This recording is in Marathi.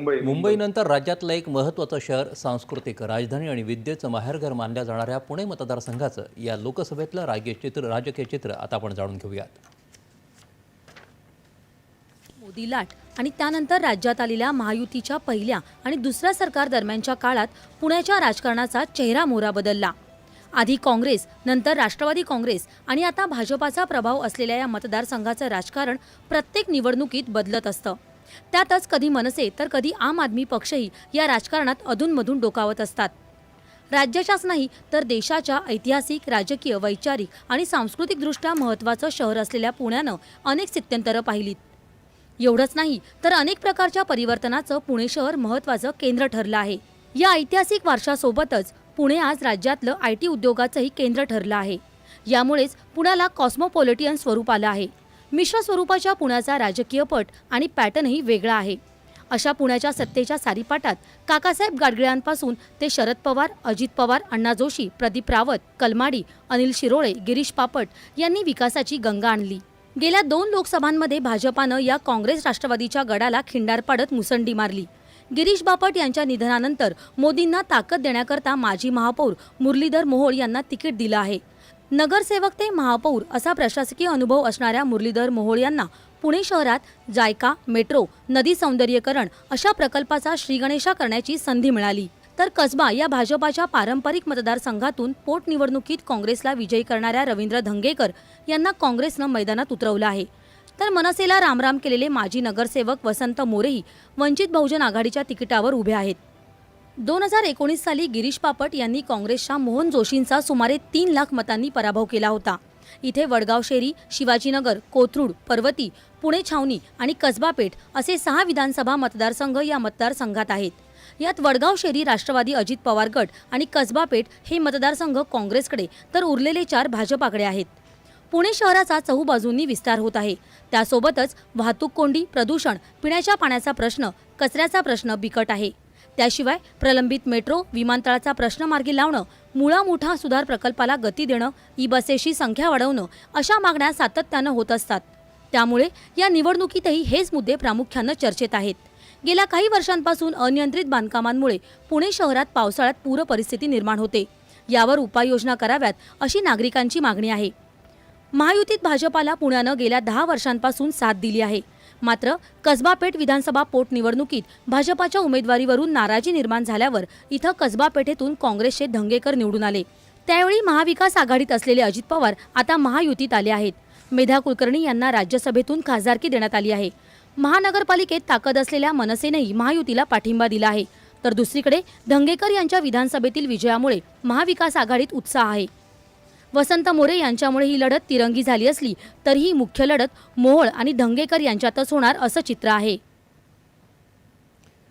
मुंबई. मुंबईनंतर राज्यातलं एक महत्त्वाचं शहर सांस्कृतिक राजधानी आणि विद्येचं माहेरघर मानल्या जाणाऱ्या पुणे मतदारसंघाचं या लोकसभेतलं राजकीय चित्र राजकीय चित्र आता आपण जाणून घेऊयात. मोदी लाट आणि त्यानंतर राज्यात आलेल्या महायुतीच्या पहिल्या आणि दुसऱ्या सरकार दरम्यानच्या काळात पुण्याच्या राजकारणाचा चेहरा मोहरा बदलला. आधी काँग्रेस नंतर राष्ट्रवादी काँग्रेस आणि आता भाजपाचा प्रभाव असलेल्या या मतदारसंघाचं राजकारण प्रत्येक निवडणुकीत बदलत असतं. त्यातच कधी मनसे तर कधी आम आदमी पक्षही या राजकारणात अधूनमधून डोकावत असतात. राज्याच्याच नाही तर देशाच्या ऐतिहासिक राजकीय वैचारिक आणि सांस्कृतिकदृष्ट्या महत्त्वाचं शहर असलेल्या पुण्यानं अनेक स्थित्यंतरं पाहिलीत. एवढंच नाही तर अनेक प्रकारच्या परिवर्तनाचं पुणे शहर महत्त्वाचं केंद्र ठरलं आहे. या ऐतिहासिक वारशासोबतच पुणे आज राज्यातलं आय टी उद्योगाचंही केंद्र ठरलं आहे. यामुळेच पुण्याला कॉस्मोपॉलिटियन स्वरूप आलं आहे. मिश्र स्वरूपाच्या पुण्याचा राजकीय पट आणि पॅटर्नही वेगळा आहे. अशा पुण्याच्या सत्तेच्या सारीपाटात काकासाहेब गाडगिळांपासून ते शरद पवार अजित पवार अण्णा जोशी प्रदीप रावत कलमाडी अनिल शिरोळे गिरीश पापट यांनी विकासाची गंगा आणली. गेल्या दोन लोकसभांमध्ये भाजपानं या काँग्रेस राष्ट्रवादीच्या गडाला खिंडार पाडत मुसंडी मारली. गिरीश बापट यांच्या निधनानंतर मोदींना ताकद देण्याकरता माजी महापौर मुरलीधर मोहोळ यांना तिकीट दिलं आहे. नगरसेवक ते महापौर असा प्रशासकीय अनुभव असणाऱ्या मुरलीधर मोहोळ यांना पुणे शहरात जायका मेट्रो नदी सौंदर्यीकरण अशा प्रकल्पाचा श्रीगणेशा करण्याची संधी मिळाली. तर कसबा या भाजपाच्या पारंपरिक मतदारसंघातून पोटनिवडणुकीत काँग्रेसला विजयी करणाऱ्या रवींद्र धंगेकर यांना काँग्रेसनं मैदानात उतरवलं आहे. तर मनसेला रामराम केलेले माजी नगरसेवक वसंत मोरेही वंचित बहुजन आघाडीच्या तिकिटावर उभे आहेत. दोन हजार एकोणीस साली गिरीश पापट यांनी काँग्रेसच्या मोहन जोशींचा सुमारे तीन लाख मतांनी पराभव केला होता. इथे वडगाव शेरी शिवाजीनगर कोथरूड पर्वती पुणे छावणी आणि कसबा पेठ असे सहा विधानसभा मतदारसंघ या मतदारसंघात आहेत. यात वडगाव शेरी राष्ट्रवादी अजित पवार गट आणि कसबा पेठ हे मतदारसंघ काँग्रेसकडे तर उरलेले चार भाजपाकडे आहेत. पुणे शहराचा चहूबाजूंनी विस्तार होत आहे. त्यासोबतच वाहतूक कोंडी प्रदूषण पिण्याच्या पाण्याचा प्रश्न कचऱ्याचा प्रश्न बिकट आहे. त्याशिवाय प्रलंबित मेट्रो विमानतळाचा प्रश्न मार्गी लावणं मुळा मोठा सुधार प्रकल्पाला गती देणं ई बसेसची संख्या वाढवणं अशा मागण्या सातत्यानं होत असतात. त्यामुळे या निवडणुकीतही हेच मुद्दे प्रामुख्यानं चर्चेत आहेत. गेल्या काही वर्षांपासून अनियंत्रित बांधकामांमुळे पुणे शहरात पावसाळ्यात पूर परिस्थिती निर्माण होते. यावर उपाययोजना कराव्यात अशी नागरिकांची मागणी आहे. महायुतीत भाजपाला पुण्यानं गेल्या दहा वर्षांपासून साथ दिली आहे. मात्र कसबापेठ विधानसभा पोटनिवडणुकीत भाजपाच्या उमेदवारीवरून नाराजी निर्माण झाल्यावर इथं कसबापेठेतून काँग्रेसचे धंगेकर निवडून आले. त्यावेळी महाविकास आघाडीत असलेले अजित पवार आता महायुतीत आले आहेत. मेधा कुलकर्णी यांना राज्यसभेतून खासदारकी देण्यात आली आहे. महानगरपालिकेत ताकद असलेल्या मनसेनेही महायुतीला पाठिंबा दिला आहे. तर दुसरीकडे धंगेकर यांच्या विधानसभेतील विजयामुळे महाविकास आघाडीत उत्साह आहे. वसंत मोरे यांच्यामुळे ही लढत तिरंगी झाली असली तरीही मुख्य लढत मोहोळ आणि धंगेकर यांच्यातच होणार असं चित्र आहे.